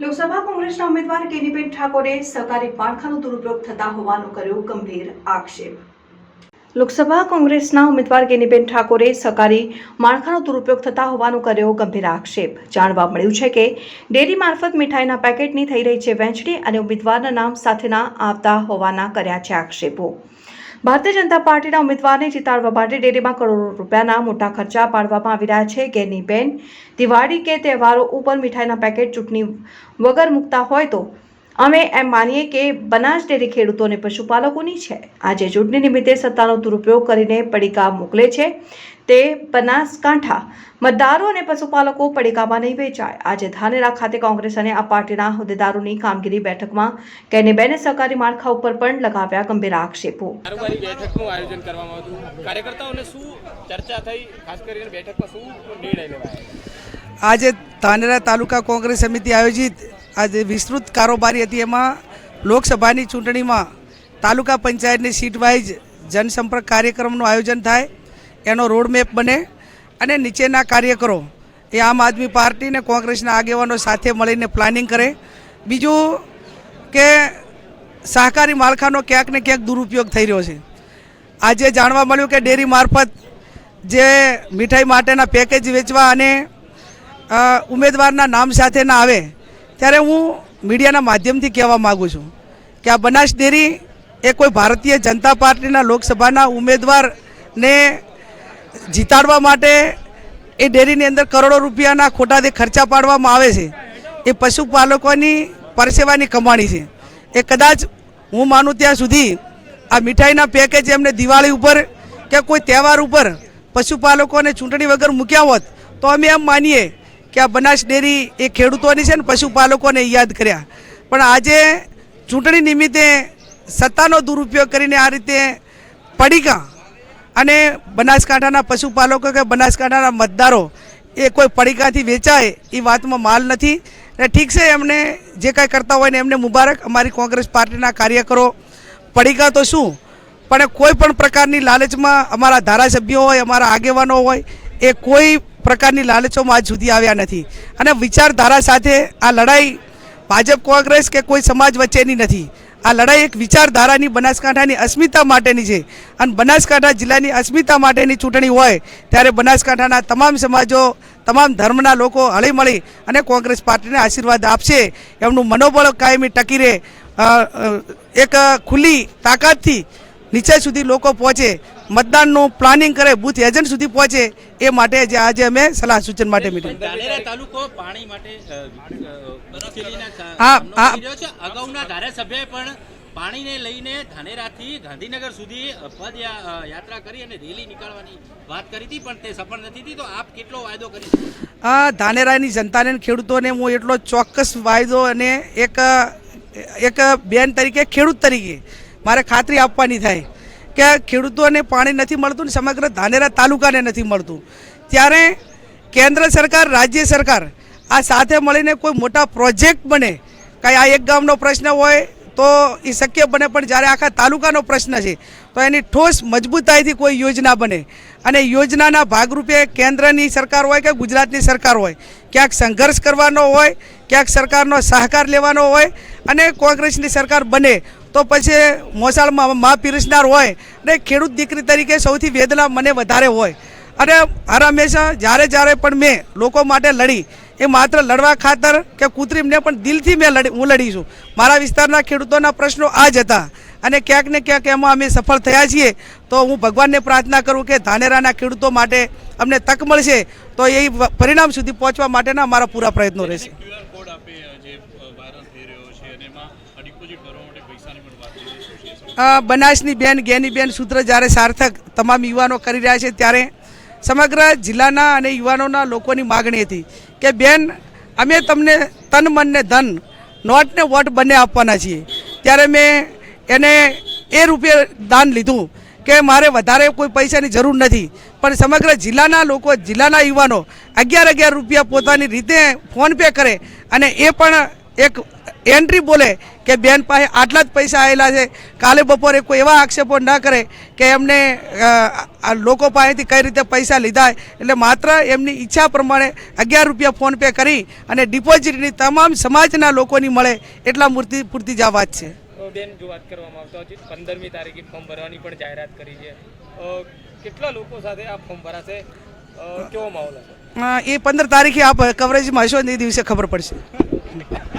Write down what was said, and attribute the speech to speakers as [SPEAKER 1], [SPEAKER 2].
[SPEAKER 1] લોકસભા કોંગ્રેસના ઉમેદવાર કેનીબેન ઠાકોરે સહકારી માળખાનો દુરુપયોગ થતા હોવાનો કર્યો ગંભીર આક્ષેપ. લોકસભા કોંગ્રેસના ઉમેદવાર ગેનીબેન ઠાકોરે સહકારી માળખાનો દુરુપયોગ થતા હોવાનો કર્યો ગંભીર આક્ષેપ. જાણવા મળ્યું છે કે ડેરી મારફત મીઠાઈના પેકેટની થઈ રહી છે વહેંચણી અને ઉમેદવારના નામ સાથેના આવતા હોવાના કર્યા છે આક્ષેપો. ભારતીય જનતા પાર્ટીના ઉમેદવારને જીતાડવા માટે ડેરીમાં કરોડો રૂપિયાના મોટા ખર્ચા પાડવામાં આવી રહ્યા છે. ગેનીબેન દિવાળી કે તહેવારો ઉપર મીઠાઈના પેકેટ ચૂંટણી વગર મૂકતા હોય તો અમે એમ માનીએ કે બનાસ ડેરી ખેડૂતોને પશુપાલકોની છે. આજે ચૂંટણી નિમિત્તે સત્તાનો દુરુપયોગ કરીને પડીકા મોકલે છે. તે બનાસકાંઠા મતદારો અને પશુપાલકો પડીકામાં નહીં વેચાય. આજે ધાનેરા ખાતે કોંગ્રેસ અને આ પાર્ટીના હોદ્દેદારોની કામગીરી બેઠકમાં કેનેબેને સહકારી માળખા ઉપર પણ લગાવ્યા ગંભીર આક્ષેપો.
[SPEAKER 2] બેઠકનું આયોજન કરવામાં આવ્યું કાર્યકર્તાઓને શું ચર્ચા થઈ? ખાસ કરીને બેઠકમાં શું નિર્ણય લેવાયો?
[SPEAKER 3] આજે ધાનેરા તાલુકા કોંગ્રેસ સમિતિ આયોજિત આજે વિસ્તૃત કારોબારી હતી. એમાં લોકસભાની ચૂંટણીમાં તાલુકા પંચાયતની સીટ વાઇઝ જનસંપર્ક કાર્યક્રમનું આયોજન થાય. એનો રોડમેપ બને અને નીચેના કાર્યકરો એ આમ આદમી પાર્ટી ને કોંગ્રેસના આગેવાનો સાથે મળીને પ્લાનિંગ કરે. બીજું કે સહકારી માળખાનો ક્યાંક ને ક્યાંક દુરુપયોગ થઈ રહ્યો છે. આજે જાણવા મળ્યું કે ડેરી મારફત જે મીઠાઈ માટેના પેકેજ વેચવા અને ઉમેદવારના નામ સાથે ના આવે ત્યારે હું મીડિયાના માધ્યમથી કહેવા માગું છું કે આ બનાસ ડેરી એ કોઈ ભારતીય જનતા પાર્ટીના લોકસભાના ઉમેદવારને જીતાડવા માટે એ ડેરીની અંદર કરોડો રૂપિયાના ખોટાથી ખર્ચા પાડવામાં આવે છે. એ પશુપાલકોની પરસેવાની કમાણી છે. એ કદાચ હું માનું ત્યાં સુધી આ મીઠાઈના પેકેજ એમને દિવાળી ઉપર કે કોઈ તહેવાર ઉપર પશુપાલકોને ચૂંટણી વગર મૂક્યા હોત તો અમે એમ માનીએ કે આ બનાસ ડેરી એ ખેડૂતોની છે ને પશુપાલકોને યાદ કર્યા. પણ આજે ચૂંટણી નિમિત્તે સત્તાનો દુરુપયોગ કરીને આ રીતે પડીકા અને બનાસકાંઠાના પશુપાલકો કે બનાસકાંઠાના મતદારો એ કોઈ પડીકાથી વેચાય એ વાતમાં માલ નથી. ને ઠીક છે, એમને જે કાંઈ કરતા હોય ને એમને મુબારક. અમારી કોંગ્રેસ પાર્ટીના કાર્યકરો પડીકા તો શું? પણ કોઈ પણ પ્રકારની લાલચમાં અમારા ધારાસભ્યો હોય, અમારા આગેવાનો હોય, એ કોઈ પ્રકારની લાલચોમાં આજ સુધી આવ્યા નથી. અને વિચારધારા સાથે આ લડાઈ ભાજપ કોંગ્રેસ કે કોઈ સમાજ વચ્ચેની નથી. આ લડાઈ એક વિચારધારાની બનાસકાંઠાની અસ્મિતા માટેની છે. અને બનાસકાંઠા જિલ્લાની અસ્મિતા માટેની ચૂંટણી હોય ત્યારે બનાસકાંઠાના તમામ સમાજો, તમામ ધર્મના લોકો હળી મળી અને કોંગ્રેસ પાર્ટીને આશીર્વાદ આપશે એમનું મનોબળ કાયમી ટકી રહે એક ખુલ્લી તાકાતથી નીચે સુધી લોકો પહોંચે. મતદાનનું પ્લાનિંગ કરે બુથ એજન્ટ સુધી પહોંચે એ માટે જે આજે અમે સલાહ સૂચન માટે મિટિંગ હા, હા.
[SPEAKER 4] અગાઉના પણ પાણીને લઈને ધાનેરાથી ગાંધીનગર સુધી યાત્રા કરી અને રેલી નીકાળવાની વાત કરી હતી પણ તે સફળ નથી થઈ તો આપ કેટલો વાયદો કરી?
[SPEAKER 3] આ ધાનેરાની જનતાને ખેડૂતોને હું એટલો ચોક્કસ વાયદો અને એક એક બેન તરીકે ખેડૂત તરીકે મારે ખાતરી આપવાની થાય કે ખેડૂતોને પાણી નથી મળતું ને સમગ્ર ધાનેરા તાલુકાને નથી મળતું. ત્યારે કેન્દ્ર સરકાર, રાજ્ય સરકાર આ સાથે મળીને કોઈ મોટા પ્રોજેક્ટ બને, કાંઈ આ એક ગામનો પ્રશ્ન હોય તો એ શક્ય બને, પણ જ્યારે આખા તાલુકાનો પ્રશ્ન છે, તો એની ઠોસ મજબૂતાઈથી કોઈ યોજના બને. અને યોજનાના ભાગરૂપે કેન્દ્રની સરકાર હોય કે ગુજરાતની સરકાર હોય, ક્યાંક સંઘર્ષ કરવાનો હોય, ક્યાંક સરકારનો સહકાર લેવાનો હોય અને કોંગ્રેસની સરકાર બને, તો પછી મોસાળમાં મા પીરસનાર હોય ને ખેડૂત દીકરી તરીકે સૌથી વેદના મને વધારે હોય. અને હર હંમેશા જ્યારે જ્યારે પણ મેં લોકો માટે લડી, એ માત્ર લડવા ખાતર કે કૃત્રિમને પણ દિલથી મેં લડી, હું લડી છું. મારા વિસ્તારના ખેડૂતોના પ્રશ્નો આ જ હતા. અને ક્યાંક ને ક્યાંક એમાં અમે સફળ થયા છીએ, તો હું ભગવાનને પ્રાર્થના કરું કે ધાનેરાના ખેડૂતો માટે અમને તક મળશે, તો એ પરિણામ સુધી પહોંચવા માટેના મારા પૂરા પ્રયત્નો રહેશે. બનાસની બેન, ગેની બેન સૂત્ર જ્યારે સાર્થક તમામ યુવાનો કરી રહ્યા છે ત્યારે સમગ્ર જિલ્લાના અને યુવાનોના લોકોની માગણી હતી કે, બેન, અમે તમને તન, મન ને ધન, નોટ ને વોટ બંને આપવાના છીએ. ત્યારે મેં એને એ રૂપે દાન લીધું કે, મારે વધારે કોઈ પૈસાની જરૂર નથી. પણ સમગ્ર જિલ્લાના લોકો, જિલ્લાના યુવાનો અગિયાર અગિયાર રૂપિયા પોતાની રીતે ફોનપે કરે અને એ પણ એક એન્ટ્રી બોલે કે બેન પાસે આટલા જ પૈસા આવેલા છે કાલે બપોરે કોઈ એવા આક્ષેપો ના કરે કે એમને લોકો પાસેથી કઈ રીતે પૈસા લીધા એટલે માત્ર એમની ઈચ્છા પ્રમાણે અગિયાર રૂપિયા ફોનપે કરી અને ડિપોઝિટની તમામ સમાજના લોકોની મળે એટલા મૂર્તિ પૂરતી જ આ વાત છે.
[SPEAKER 2] બેન જો વાત કરવામાં આવતો હજી પંદરમી તારીખે ફોર્મ ભરવાની પણ જાહેરાત કરી છે. કેટલા લોકો સાથે આ ફોર્મ ભરાશે? કેવો માહોલ હશે?
[SPEAKER 3] એ પંદર તારીખે આપ કવરેજમાં હશો ને એ દિવસે ખબર પડશે.